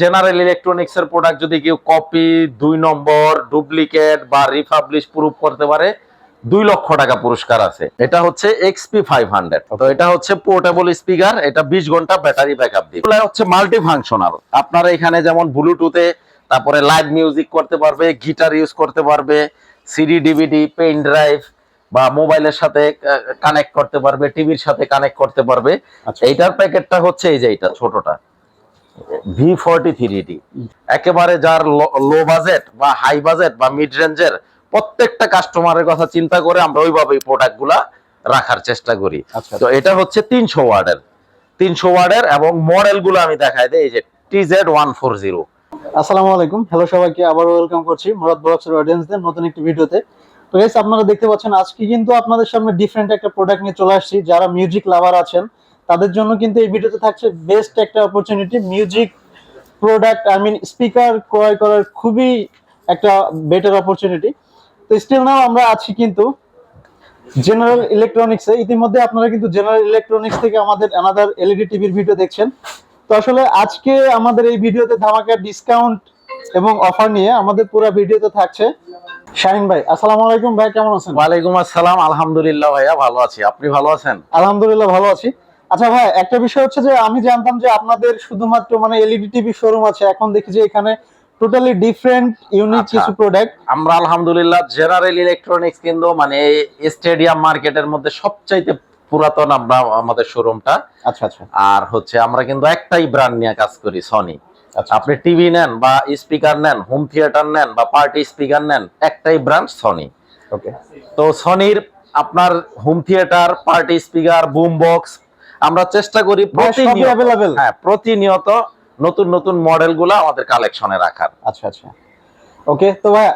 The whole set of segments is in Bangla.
জেনারেল ইলেকট্রনিক্স এর প্রোডাক্ট যদি কেউ কপি দুই নম্বর ডুপ্লিকেট বা রিপাবলিশ প্রুফ করতে পারে দুই লক্ষ টাকা পুরস্কার আছে। এটা হচ্ছে এক্সপি ফাইভ হান্ড্রেড তো এটা হচ্ছে পোর্টেবল স্পিকার এটা বিশ ঘণ্টা ব্যাটারি ব্যাকআপ দিবে এগুলা হচ্ছে মাল্টি ফাংশনাল আপনারা এখানে যেমন ব্লুটুথে তারপরে লাইভ মিউজিক করতে পারবে গিটার ইউজ করতে পারবে সিডি ডিভিডি পেন ড্রাইভ বা মোবাইলের সাথে কানেক্ট করতে পারবে টিভির সাথে কানেক্ট করতে পারবে। আচ্ছা। এইটার প্যাকেটটা হচ্ছে এই যে এইটা ছোটটা। ভি ফোরটি একেবারে যার লো বাজেট বা হাই বাজেট বা মিড রেঞ্জের প্রত্যেকটা কাস্টমারের কথা চিন্তা করে আমরা ওইভাবে প্রোডাক্টগুলা রাখার চেষ্টা করি। আচ্ছা। তো এটা হচ্ছে তিনশো ওয়ার্ডের। তিনশো ওয়ার্ডের এবং মডেলগুলো আমি দেখাই দিই এই যে টিজেড ওয়ান ফোর জিরো আসসালামু আলাইকুম। হ্যালো সবাইকে আবার ওয়েলকাম করছি মুরাদ ব্লগসের অডিয়েন্সদের নতুন একটি ভিডিওতে। তো গাইস আপনারা দেখতে পাচ্ছেন আজকে কিন্তু আপনাদের সামনে ডিফারেন্ট একটা প্রোডাক্ট নিয়ে চলে আসছি। যারা মিউজিক লাভার আছেন তাদের জন্য কিন্তু এই ভিডিওতে থাকছে বেস্ট একটা opportunity music product I mean speaker ক্রয় করার খুবই একটা বেটার অপরচুনিটি তো স্টিল নাও আমরা আছি কিন্তু জেনারেল ইলেকট্রনিক্সে ইতিমধ্যে আপনারা কিন্তু জেনারেল ইলেকট্রনিক্স থেকে আমাদের অ্যানাদার এলইডি টিভির ভিডিও দেখছেন। তো আসলে আজকে আমাদের এই ভিডিওতে ধামাকা ডিসকাউন্ট এবং অফার নিয়ে আমাদের পুরো ভিডিওতে থাকছে শাহিন ভাই। আসসালামু আলাইকুম ভাই কেমন আছেন? ওয়ালাইকুম আসসালাম আলহামদুলিল্লাহ ভাইয়া ভালো আছি। আপনি ভালো আছেন? আলহামদুলিল্লাহ ভালো আছি। আচ্ছা ভাই একটা বিষয় হচ্ছে যে আমি জানতাম যে আপনাদের শুধুমাত্র মানে এলইডি টিভি শোরুম আছে এখন দেখি যে এখানে টোটালি ডিফারেন্ট ইউনিক আচ্ছা। কিছু প্রোডাক্ট আমরা আলহামদুলিল্লাহ জেনারেল ইলেকট্রনিক্স কিন্তু মানে স্টেডিয়াম মার্কেটের মধ্যে সবচাইতে পুরাতন আমরা আমাদের শোরুমটা আচ্ছা আচ্ছা। আর হচ্ছে আমরা কিন্তু একটাই ব্র্যান্ড নিয়ে কাজ করি সনি আচ্ছা আপনি টিভি নেন বা স্পিকার নেন হোম থিয়েটার নেন বা পার্টি স্পিকার নেন একটাই ব্র্যান্ড সনি ওকে তো সনির আপনার home theatre party speaker boom box আমরা চেষ্টা করি? হ্যাঁ প্রতিনিয়ত নতুন নতুন মডেলগুলো আমাদের কালেকশনে রাখার। আচ্ছা আচ্ছা। ওকে তো ভাই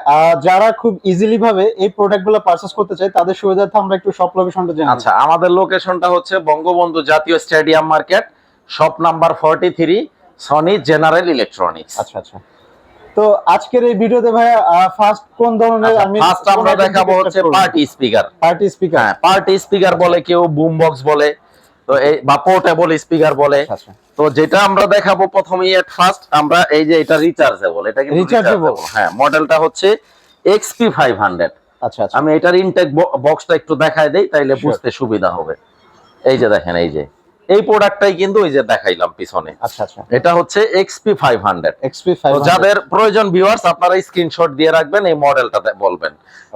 যারা খুব ইজিলি ভাবে এই প্রোডাক্টগুলো পারচেজ করতে চায় তাদের সুবিধার্থে আমরা একটু শপ লোকেশনটা জানি। আচ্ছা আমাদের লোকেশনটা হচ্ছে বঙ্গবন্ধু জাতীয় stadium market shop number forty three Sony general electronics আচ্ছা আচ্ছা। তো আজকের এই ভিডিওতে ভাই ফার্স্ট কোন ধরনের আমি ফার্স্ট আচ্ছা, আমরা দেখাবো হচ্ছে পার্টি স্পিকার পার্টি স্পিকার হ্যাঁ পার্টি স্পিকার বলে কেউ বুম বক্স বলে। তো এই বা পোর্টেবল স্পিকার বলে। আচ্ছা তো যেটা আমরা দেখাবো প্রথমেই এট ফার্স্ট আমরা এই যে এটা রিচার্জেবল এটা কি rechargeable, হ্যাঁ মডেলটা হচ্ছে এক্সপি ফাইভ হান্ড্রেড আচ্ছা আচ্ছা। আমি এটার ইনটেক বক্সটা একটু দেখায় দেই তাইলে বুঝতে সুবিধা হবে। এই যে দেখেন এই যে। এই প্রোডাক্টটাই কিন্তু ওই যে দেখাইলাম পিছনে। আচ্ছা আচ্ছা। এটা হচ্ছে এক্সপি ফাইভ হান্ড্রেড এক্সপি যাদের প্রয়োজন ভিউয়ার্স আপনারা স্ক্রিনশট দিয়ে রাখবেন এই মডেলটাতে বলবেন।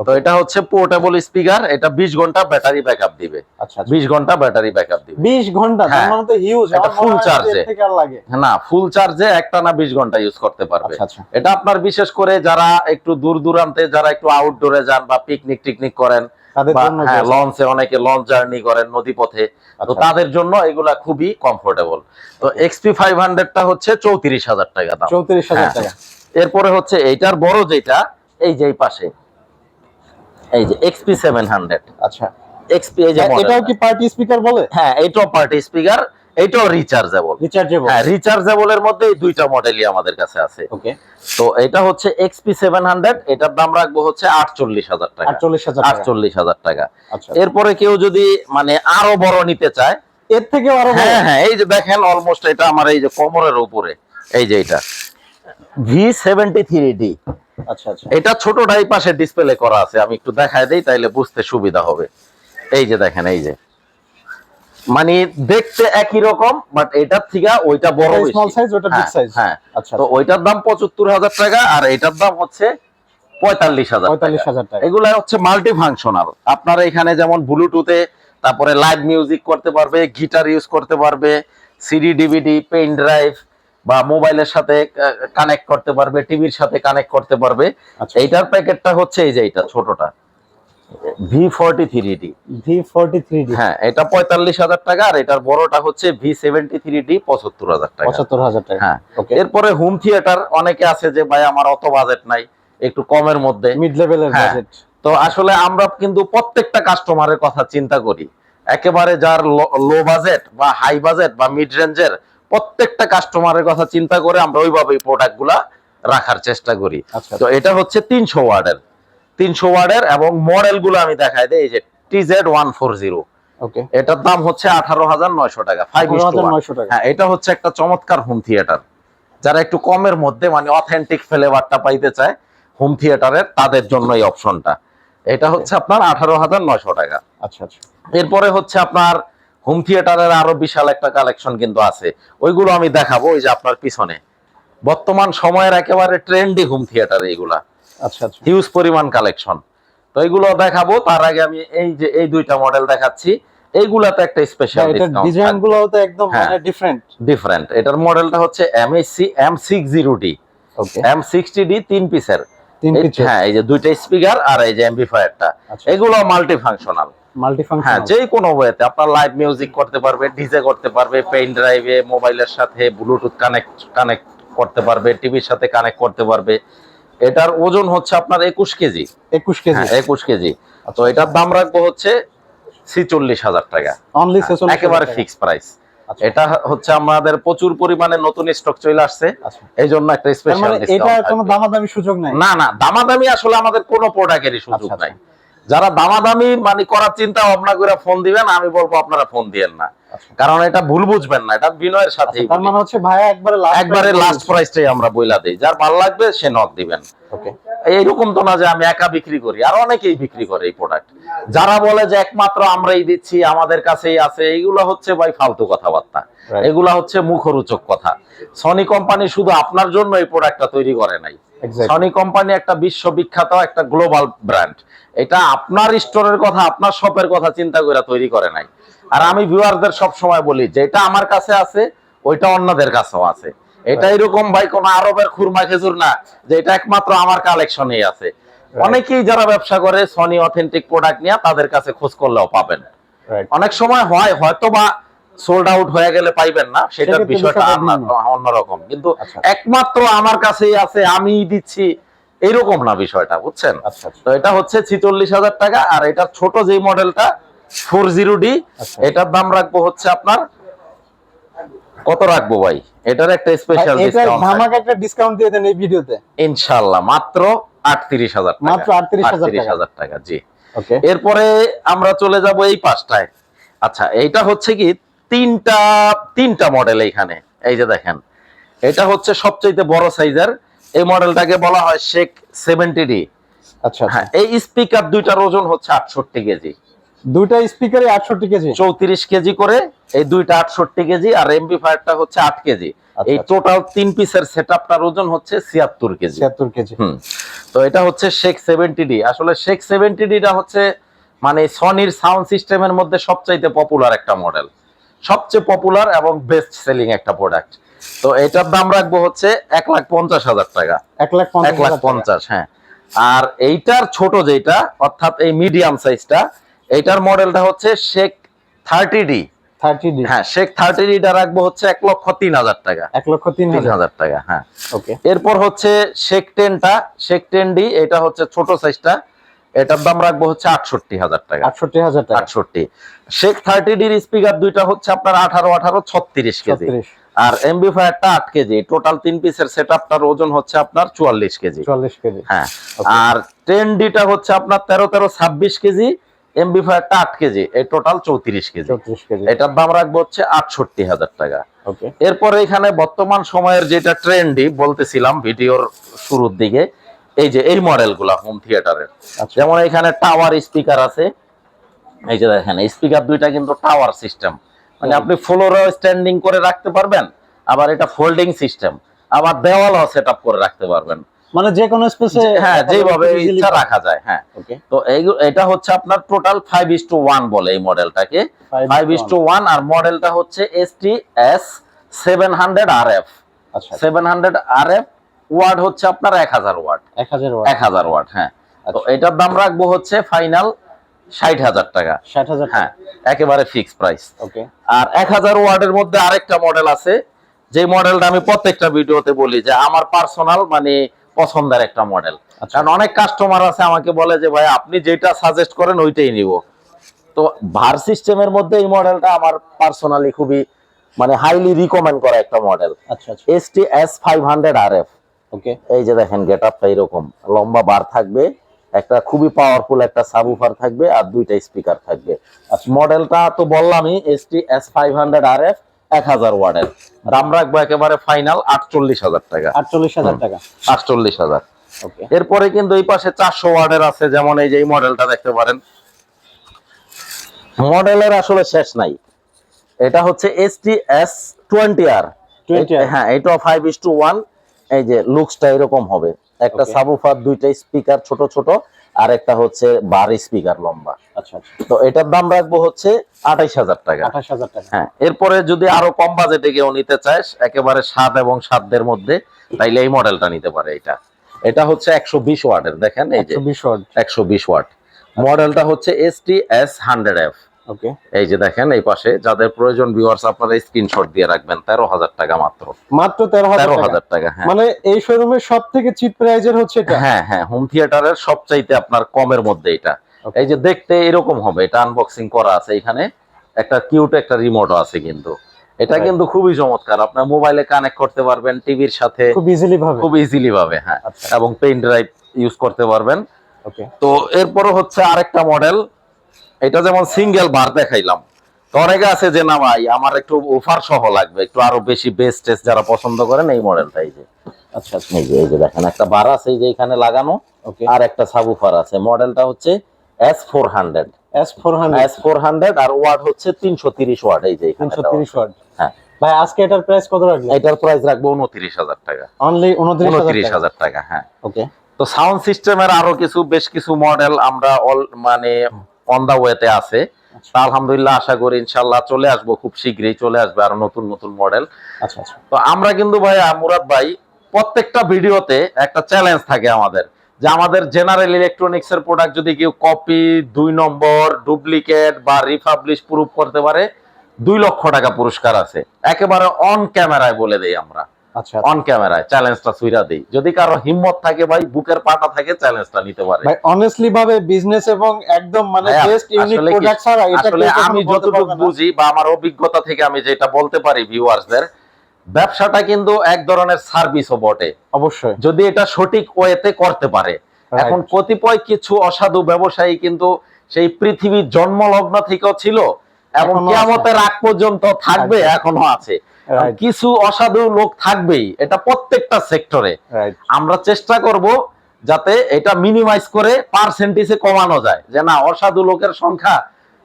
তো এটা হচ্ছে পোর্টেবল স্পিকার এটা 20 ঘণ্টা ব্যাটারি ব্যাকআপ দিবে। আচ্ছা আচ্ছা। 20 ঘণ্টা ব্যাটারি ব্যাকআপ দিবে। 20 ঘণ্টা হ্যাঁ। মানে তো হিউজ এটা আর লাগে। না ফুল চার্জে একটা না 20 ঘণ্টা ইউজ করতে পারবে। আচ্ছা আচ্ছা। এটা আপনার বিশেষ করে যারা একটু দূর দূরান্তে যারা একটু আউটডোরে যান বা পিকনিক টিকনিক করেন হ্যাঁ লঞ্চে অনেকে লঞ্চ জার্নি করেন নদী পথে তো আচ্ছা। তাদের জন্য এগুলা খুবই কমফোর্টেবল তো এক্সপি ফাইভ হান্ড্রেডটা হচ্ছে চৌত্রিশ হাজার টাকা দাম। চৌত্রিশ হাজার টাকা। এরপরে হচ্ছে এইটার বড় যেটা এই যে পাশে। এই যে এক্সপি সেভেন হান্ড্রেড আচ্ছা। এক্সপি এই যে এটাও কি পার্টি স্পিকার বলে? হ্যাঁ এইটাও পার্টি স্পিকার এইটাও রিচার্জেবল রিচার্জেবল হ্যাঁ রিচার্জেবল এর মধ্যে এই দুইটা মডেলই আমাদের কাছে আছে। ওকে। তো এটা হচ্ছে এক্সপি সেভেন হান্ড্রেড এটার দাম রাখব হচ্ছে আটচল্লিশ হাজার টাকা। 48000 টাকা। আটচল্লিশ হাজার টাকা। আচ্ছা। এরপরে কেউ যদি মানে আরও বড় নিতে চায় এর থেকে আরও হ্যাঁ হ্যাঁ এই যে দেখেন অলমোস্ট এটা আমার এই যে কোমরের উপরে এই যে এটা। ভি সেভেন্টি থ্রি ডি আচ্ছা আচ্ছা। এটা ছোটটাই পাশে ডিসপ্লে করা আছে। আমি একটু দেখায় দেই তাইলে বুঝতে সুবিধা হবে। এই যে দেখেন এই যে। মানে দেখতে একই রকম বাট এটার থেকে ওইটা বড় এটা small size, ওটা big হ্যাঁ, হ্যাঁ। আচ্ছা। তো ওইটার দাম পঁচাত্তর হাজার টাকা আর এটার দাম হচ্ছে পঁয়তাল্লিশ হাজার পঁয়তাল্লিশ হাজার টাকা। এগুলা হচ্ছে মাল্টি ফাংশনাল আপনারা এখানে যেমন ব্লুটুথে তারপরে লাইভ মিউজিক করতে পারবে গিটার ইউজ করতে পারবে সিডি ডিভিডি পেন ড্রাইভ বা মোবাইলের সাথে কানেক্ট করতে পারবে টিভির সাথে কানেক্ট করতে পারবে। আচ্ছা। এইটার প্যাকেটটা হচ্ছে এই যে এইটা ছোটটা। V forty three D V forty three D হ্যাঁ এটা পঁয়তাল্লিশ হাজার টাকা আর এটার বড়টা হচ্ছে ভি সেভেন্টি থ্রি ডি পঁচাত্তর হাজার টাকা। পঁচাত্তর হাজার টাকা। হ্যাঁ এরপরে হোম থিয়েটার অনেকে আছে যে ভাই আমার অত বাজেট নাই একটু কমের মধ্যে। মিড লেভেলের। বাজেট তো আসলে আমরা কিন্তু প্রত্যেকটা কাস্টমারের কথা চিন্তা করি। একেবারে যার লো বাজেট বা হাই বাজেট বা মিড রেঞ্জের প্রত্যেকটা কাস্টমারের কথা চিন্তা করে আমরা ওইভাবে প্রোডাক্টগুলা রাখার চেষ্টা করি। আচ্ছা। তো এটা হচ্ছে তিনশো ওয়ার্ডের। তিনশো ওয়ার্ডের এবং মডেলগুলো আমি দেখাই দিই এই যে টিজেড ওয়ান ফোর জিরো। এটার দাম হচ্ছে আঠারো হাজার নয়শো টাকা ফাইভ হ্যাঁ এটা হচ্ছে একটা চমৎকার হোম থিয়েটার যারা একটু কমের মধ্যে মানে অথেন্টিক ফ্লেভারটা পাইতে চায় হোম থিয়েটারের তাদের জন্য এই অপশনটা এটা হচ্ছে আপনার আঠারো হাজার নয়শো টাকা। আচ্ছা আচ্ছা। এরপরে হচ্ছে আপনার হোম থিয়েটারের আরও বিশাল একটা কালেকশন কিন্তু আছে। ওইগুলো আমি দেখাবো ওই যে আপনার পিছনে। বর্তমান সময়ের একেবারে ট্রেন্ডি হোম থিয়েটার এইগুলা। আচ্ছা আচ্ছা। হিউজ পরিমাণ কালেকশন তো এইগুলো দেখাবো তার আগে আমি এই যে এই দুইটা মডেল দেখাচ্ছি। এইগুলাতে একটা স্পেশাল ডিজাইনগুলো তো একদম হ্যাঁ। মানে ডিফারেন্ট ডিফারেন্ট এটার মডেলটা হচ্ছে MSC M six zero D okay M sixty D তিন পিসের হ্যাঁ এই যে দুইটা স্পিকার আর এই যে আচ্ছা। এগুলো মাল্টি ফাংশনাল হ্যাঁ যে কোনো ওয়েতে আপনার লাইভ মিউজিক করতে পারবে ডিজে করতে পারবে পেন ড্রাইভে মোবাইলের সাথে ব্লুটুথ কানেক্ট কানেক্ট করতে পারবে টিভির সাথে কানেক্ট করতে পারবে। এটার ওজন হচ্ছে আপনার একুশ কেজি। 21 কেজি। হ্যাঁ একুশ কেজি। তো এটার দাম রাখব হচ্ছে ছিচল্লিশ হাজার টাকা। একেবারে ফিক্স প্রাইস আচ্ছা। এটা হচ্ছে আমাদের প্রচুর পরিমাণে নতুন স্টক চলে আসছে। আচ্ছা। এই জন্য একটা স্পেশাল মানে এটা কোনো দামাদামি সুযোগ নাই? না না দামাদামি আসলে আমাদের কোনো প্রোডাক্টেরই সুযোগ আচ্ছা, নাই। যারা দামাদামি মানে করার চিন্তা ভাবনা করে ফোন দিবেন আমি বলব আপনারা ফোন দিয়েন না। আচ্ছা। কারণ এটা ভুল বুঝবেন না এটা বিনয়ের সাথে তার মানে হচ্ছে ভাইয়া একবারে লাস্ট একবারে লাস্ট প্রাইসটাই আমরা বইলা দিই। যার ভালো লাগবে সে নক দিবেন। ওকে এইরকম তো না যে আমি একা বিক্রি করি আর অনেকেই বিক্রি করে এই প্রোডাক্ট যারা বলে যে একমাত্র আমরাই দিচ্ছি আমাদের কাছেই আছে এইগুলো হচ্ছে ভাই ফালতু কথাবার্তা. এগুলা হচ্ছে মুখরোচক কথা। সনি কোম্পানি শুধু আপনার জন্য এই প্রোডাক্টটা তৈরি করে নাই। সনি কোম্পানি একটা বিশ্ববিখ্যাত একটা গ্লোবাল ব্র্যান্ড এটা আপনার স্টোরের কথা আপনার শপের কথা চিন্তা করে তৈরি করে নাই। আর আমি ভিউয়ারদের সব সময় বলি যেটা আমার কাছে আছে ওইটা অন্যদের কাছেও আছে। এটা এরকম ভাই কোন আরবের খুরমা খেজুর না যে এটা একমাত্র আমার কালেকশনেই আছে। অনেকেই যারা ব্যবসা করে সনি অথেন্টিক প্রোডাক্ট নিয়ে তাদের কাছে খোঁজ করলেও পাবেন। অনেক সময় হয় হয়তো বা সোল্ড আউট হয়ে গেলে পাইবেন না সেটার বিষয়টা। অন্যরকম। কিন্তু আচ্ছা। একমাত্র আমার কাছেই আছে আমি দিচ্ছি এরকম না বিষয়টা বুঝছেন? আচ্ছা আচ্ছা। তো এটা হচ্ছে ছিচল্লিশ হাজার টাকা আর এটার ছোট যে মডেলটা ফোর জিরো ডি আচ্ছা। এটার দাম রাখব হচ্ছে আপনার কত রাখব ভাই? এটার একটা স্পেশাল একটা ডিসকাউন্ট দিয়ে দেন এই ভিডিওতে। মাত্র আটত্রিশ হাজার মাত্র 38,000 টাকা। জি। ওকে। এরপরে আমরা চলে যাব এই পাঁচটায়। আচ্ছা এইটা হচ্ছে কি তিনটা তিনটা মডেল এইখানে। এই যে দেখেন এটা হচ্ছে সবচেয়ে বড় সাইজের। এই মডেলটাকে বলা হয় শেখ সেভেন্টি ডি। আচ্ছা আচ্ছা। হ্যাঁ এই স্পিকার দুইটার ওজন হচ্ছে আটষট্টি কেজি। দুইটা স্পিকারে 68 কেজি। চৌত্রিশ কেজি করে এই দুইটা আটষট্টি কেজি আর হচ্ছে আট কেজি। আচ্ছা, এই আচ্ছা। টোটাল তিন পিসের সেট আপটার ওজন হচ্ছে ছিয়াত্তর কেজি। 76 কেজি। হুম। তো এটা হচ্ছে সেভেন্টি আসলে সেভেন্টি হচ্ছে মানে সনির সাউন্ড সিস্টেমের মধ্যে সবচাইতে পপুলার একটা মডেল সবচেয়ে পপুলার এবং বেস্ট সেলিং একটা প্রোডাক্ট তো এটার দাম রাখব হচ্ছে এক লাখ পঞ্চাশ হাজার টাকা। 1 লাখ এক লাখ পঞ্চাশ হ্যাঁ। আর এইটার ছোট যেটা অর্থাৎ এই মিডিয়াম সাইজটা এইটার মডেলটা হচ্ছে শেখ থার্টি ডি 30 ডি হ্যাঁ শেখ থার্টি ডিটা রাখব হচ্ছে এক লক্ষ তিন হাজার টাকা। 1 লক্ষ 3 তিন হাজার। টাকা হ্যাঁ। ওকে। এরপর হচ্ছে টেনটা শেক টেন ডি এটা হচ্ছে ছোট সাইজটা এটার দাম রাখব হচ্ছে আটষট্টি হাজার টাকা। 68 হাজার টাকা। আটষট্টি। শেক থার্টি ডির স্পিকার দুইটা হচ্ছে আপনার আঠারো আঠারো ছত্রিশ কেজি। আর এমবি ফায়ারটা আট কেজি। টোটাল তিন পিসের সেট আপটার ওজন হচ্ছে আপনার চুয়াল্লিশ কেজি। 44 কেজি। হ্যাঁ। আর টেন ডিটা হচ্ছে আপনার তেরো তেরো ছাব্বিশ কেজি। এমবি ফায়ারটা আট কেজি এই টোটাল চৌত্রিশ কেজি। 34 কেজি। এটার দাম রাখব হচ্ছে আটষট্টি হাজার টাকা। ওকে। এরপরে এখানে বর্তমান সময়ের যেটা ট্রেন্ডি বলতেছিলাম ভিডিওর শুরুর দিকে এই যে এই মডেলগুলা হোম থিয়েটারের আচ্ছা। যেমন এখানে টাওয়ার স্পিকার আছে এই যে দেখেন স্পিকার দুইটা কিন্তু টাওয়ার সিস্টেম মানে আপনি ফ্লোরে স্ট্যান্ডিং করে রাখতে পারবেন আবার এটা ফোল্ডিং সিস্টেম আবার দেওয়ালও সেট করে রাখতে পারবেন। মানে যে কোনো স্পেসে হ্যাঁ যেভাবে ইচ্ছা রাখা যায় হ্যাঁ। ওকে তো এই- এটা হচ্ছে আপনার total five is two one বলে এই মডেলটাকে ফাইভ ইস টু ওয়ান আর মডেলটা হচ্ছে হান্ড্রেড আর এফ আচ্ছা। Seven hundred R F watt হচ্ছে আপনার এক হাজার ওয়ার্ড 1000 ওয়াট এক হাজার ওয়াট হ্যাঁ। তো আচ্ছা। এটার দাম রাখব হচ্ছে ফাইনাল ষাট হাজার টাকা। 60000 হ্যাঁ একেবারে ফিক্স প্রাইস ওকে আর এক হাজার ওয়ার্ডের মধ্যে আরেকটা মডেল আছে। যে মডেলটা আমি প্রত্যেকটা ভিডিওতে বলি যে আমার পার্সোনাল মানে পছন্দের একটা মডেল আচ্ছা। কারণ অনেক কাস্টমার আছে আমাকে বলে যে ভাই আপনি যেটা সাজেস্ট করেন ওইটাই নিব। তো ভার সিস্টেমের মধ্যে এই মডেলটা আমার পার্সোনালি খুবই মানে হাইলি রিকমেন্ড করা একটা মডেল আচ্ছা আচ্ছা। S T S five hundred R F okay এই যে দেখেন গেট আপটা এরকম। লম্বা বার থাকবে একটা খুবই পাওয়ারফুল একটা সাবউফার থাকবে আর দুইটা স্পিকার থাকবে। মডেলটা তো বললামই S T S five hundred R F এক হাজার ওয়ার্ডের। দাম রাখব একেবারে ফাইনাল আটচল্লিশ হাজার টাকা। আটচল্লিশ হাজার টাকা। আটচল্লিশ হাজার। এরপরে কিন্তু এই পাশে চারশো ওয়ার্ডের আছে যেমন এই যে এই মডেলটা দেখতে পারেন। মডেলের আসলে শেষ নাই। এটা হচ্ছে S T S twenty R 20R হ্যাঁ এটা ফাইভ ইস টু ওয়ান এই যে লুকসটা এরকম হবে। একটা. সাবুফার দুইটা স্পিকার ছোট ছোট। আর একটা হচ্ছে বার স্পিকার লম্বা। আচ্ছা আচ্ছা। তো এটার দাম রাখব হচ্ছে আঠাইশ হাজার টাকা। আঠাশ হাজার টাকা। হ্যাঁ এরপরে যদি আরও কম বাজেটে কেউ নিতে চায় একেবারে সাত এবং সাতদের মধ্যে তাইলে এই মডেলটা নিতে পারে এটা। এটা হচ্ছে একশো বিশ ওয়াটের দেখেন এই যে। একশো বিশ ওয়াট। মডেলটা হচ্ছে S T S hundred F এই যে দেখেন এই পাশে যাদের প্রয়োজন ভিউয়ার্স আপনারা স্ক্রিনশট দিয়ে রাখবেন তেরো হাজার টাকা মাত্র। মাত্র তেরো হাজার টাকা? হ্যাঁ। মানে এই শোরুমের সব থেকে চিপ প্রাইজের হচ্ছে এটা? হ্যাঁ হ্যাঁ হোম থিয়েটারের সবচাইতে আপনার কমের মধ্যে এটা। এই যে দেখতে এরকম হবে এটা আনবক্সিং করা আছে এখানে। একটা কিউট একটা রিমোটও আছে কিন্তু। এটা কিন্তু খুবই চমৎকার আপনার মোবাইলে কানেক্ট করতে পারবেন টিভির সাথে। খুব ইজিলি ভাবে। খুব ইজিলি ভাবে হ্যাঁ। আচ্ছা। এবং পেন ড্রাইভ ইউজ করতে পারবেন। ওকে তো এরপরও হচ্ছে আরেকটা মডেল এটা যেমন সিঙ্গেল বার দেখাইলাম তো অনেকে আছে যে না ভাই আমার একটু অফার সহ লাগবে একটু আরও বেশি বেস্ট যারা পছন্দ করেন এই মডেলটা এই যে। আচ্ছা আচ্ছা এই যে এই যে দেখেন একটা বার আছে এই যে এখানে লাগানো আর একটা সাবুফার আছে। মডেলটা হচ্ছে S four hundred S four hundred S four hundred আর ওয়াট হচ্ছে তিনশো তিরিশ ওয়াট এই যে তিনশো তিরিশ ওয়াট হ্যাঁ। ভাই আজকে এটার প্রাইস কত রাখবেন এটার প্রাইস রাখব উনত্রিশ হাজার টাকা। অনলি উনত্রিশ হাজার টাকা? হ্যাঁ। ওকে তো সাউন্ড সিস্টেমের আরও কিছু বেশ কিছু মডেল আমরা অল মানে অন দা ওয়েতে আছে। তা আলহামদুলিল্লাহ আশা করি ইনশাল্লাহ চলে আসব খুব শীঘ্রই চলে আসবে আরও নতুন নতুন মডেল আচ্ছা আচ্ছা। তো আমরা কিন্তু ভাই মুরাদ ভাই প্রত্যেকটা ভিডিওতে একটা চ্যালেঞ্জ থাকে আমাদের যে আমাদের জেনারেল ইলেকট্রনিক্স এর প্রোডাক্ট যদি কেউ কপি দুই নম্বর ডুপ্লিকেট বা রিপাবলিশ প্রুফ করতে পারে দুই লক্ষ টাকা পুরস্কার আছে। একেবারে অন ক্যামেরায় বলে দেই আমরা। আচ্ছা অন ক্যামেরায় চ্যালেঞ্জটা সুইরা দেই। যদি কারও হিম্মত থাকে ভাই বুকের পাটা থাকে চ্যালেঞ্জটা নিতে পারে। ভাই অনেস্টলি ভাবে বিজনেস এবং একদম মানে বেস্ট ইউনিক প্রোডাক্ট ছাড়া এটা আমি যতটুকু বুঝি বা আমার অভিজ্ঞতা থেকে আমি যেটা বলতে পারি ভিউয়ার্সদের ব্যবসাটা কিন্তু এক ধরনের সার্ভিসও বটে। অবশ্যই। যদি এটা সঠিক ওয়েতে করতে পারে। এখন কতিপয় কিছু অসাধু ব্যবসায়ী কিন্তু সেই পৃথিবীর জন্মলগ্ন থেকেও ছিল এবং। কেয়ামতের আগ পর্যন্ত থাকবে। এখনও আছে. কিছু অসাধু লোক থাকবেই এটা প্রত্যেকটা সেক্টরে আমরা চেষ্টা করব যাতে এটা মিনিমাইজ করে পার্সেন্টেজে কমানো যায় যে না অসাধু লোকের সংখ্যা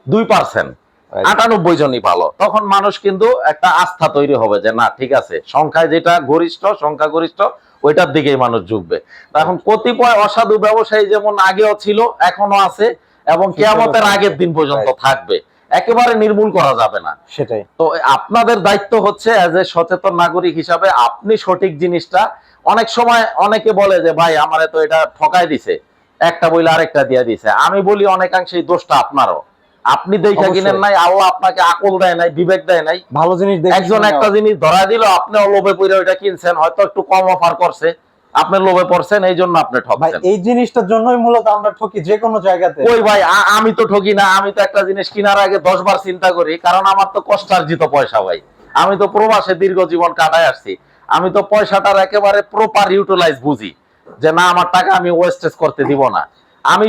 দুই পার্সেন্ট আটানব্বই জনই ভালো। তখন মানুষ কিন্তু একটা আস্থা তৈরি হবে যে না ঠিক আছে সংখ্যায় যেটা গরিষ্ঠ সংখ্যা গরিষ্ঠ ওইটার দিকেই মানুষ ঝুঁকবে। এখন কতিপয় অসাধু ব্যবসায়ী যেমন আগেও ছিল এখনও আছে এবং কেয়ামতের আগের দিন পর্যন্ত থাকবে। একেবারে নির্মূল করা যাবে না। সেটাই। তো আপনাদের দায়িত্ব হচ্ছে এজ এ সচেতন নাগরিক হিসাবে আপনি সঠিক জিনিসটা অনেক সময় অনেকে বলে যে ভাই আমারে তো এটা ঠকাই দিছে একটা বইলে আরেকটা দিয়ে দিছে। আমি বলি অনেকাংশেই দোষটা আপনারও। আপনি দেখা কিনেন নাই আল্লাহ আপনাকে আকল দেয় নাই বিবেক দেয় নাই। ভালো জিনিস একজন একটা জিনিস ধরা দিল আপনি লোভে পড়ে ওইটা কিনছেন হয়তো একটু কম অফার করছে। আপনি লোভে পড়ছেন এই জন্য আপনি ভাই ঠকছেন এই জিনিসটার জন্যই মূলত আমরা ঠকি যে কোনো জায়গাতে। ওই ভাই আমি তো ঠকি না আমি তো একটা জিনিস কেনার আগে দশ বার চিন্তা করি কারণ আমার তো কষ্টার্জিত পয়সা ভাই। আমি তো প্রবাসে দীর্ঘ জীবন কাটাই আসছি। আমি তো পয়সাটার একেবারে প্রপার ইউটিলাইজ বুঝি যে না আমার টাকা আমি ওয়েস্টেজ করতে দিব না। আমি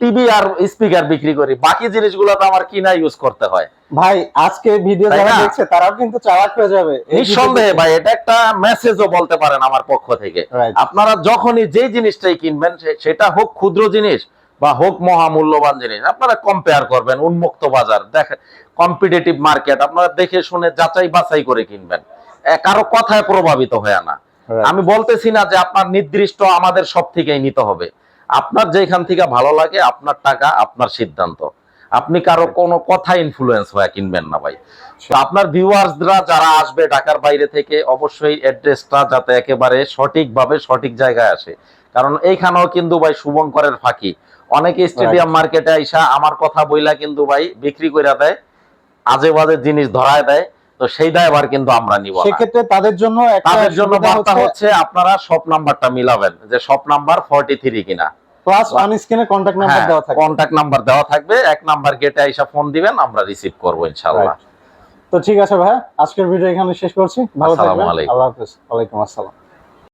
টিভি আর স্পিকার বিক্রি করি। বাকি জিনিসগুলো তো আমার কিনা ইউজ করতে হয়। ভাই আজকে ভিডিও যারা দেখছে তারাও কিন্তু চালাক হয়ে যাবে। নিঃসন্দেহে ভাই এটা একটা মেসেজও বলতে পারেন আমার পক্ষ থেকে। আপনারা যখনই যে জিনিসটাই কিনবেন সেটা হোক ক্ষুদ্র জিনিস বা হোক মহামূল্যবান জিনিস আপনারা কম্পেয়ার করবেন উন্মুক্ত বাজার। দেখেন কম্পিটিটিভ মার্কেট আপনারা দেখে শুনে যাচাই বাছাই করে কিনবেন। কারও কথায় প্রভাবিত হয় না। আমি বলতেছি না যে আপনার নির্দিষ্ট আমাদের সব থেকেই নিতে হবে। আপনার যেখান থেকে ভালো লাগে আপনার টাকা আপনার সিদ্ধান্ত। আপনি কারও কোনো কথা ইনফ্লুয়েন্স হয়ে কিনবেন না ভাই। তো আপনার ভিউয়ার্সরা যারা আসবে ঢাকার বাইরে থেকে অবশ্যই অ্যাড্রেসটা যাতে একেবারে সঠিকভাবে সঠিক জায়গায় আসে। কারণ এইখানেও কিন্তু ভাই শুভঙ্করের ফাঁকি। অনেকে স্টেডিয়াম মার্কেটে আইসা আমার কথা বইলা কিন্তু ভাই বিক্রি করে দেয় আজে বাজে জিনিস ধরায় দেয়। তো সেই দায়ভার কিন্তু আমরা নিব সেক্ষেত্রে তাদের জন্য তাদের জন্য বার্তা হচ্ছে আপনারা সব নাম্বারটা মিলাবেন যে সব নাম্বার ফর্টি থ্রি কিনা। প্লাস অন স্ক্রিনে কন্টাক্ট হ্যাঁ, নাম্বার দেওয়া থাকে কন্টাক্ট নাম্বার দেওয়া থাকবে এক নাম্বার গেটে আইসা ফোন দিবেন আমরা রিসিভ করব ইনশাল্লাহ তো ঠিক আছে ভাই আজকের ভিডিও এখানে শেষ করছি ভালো থাকবেন। আল্লাহ হাফেজ। ওয়ালাইকুম আসসালাম।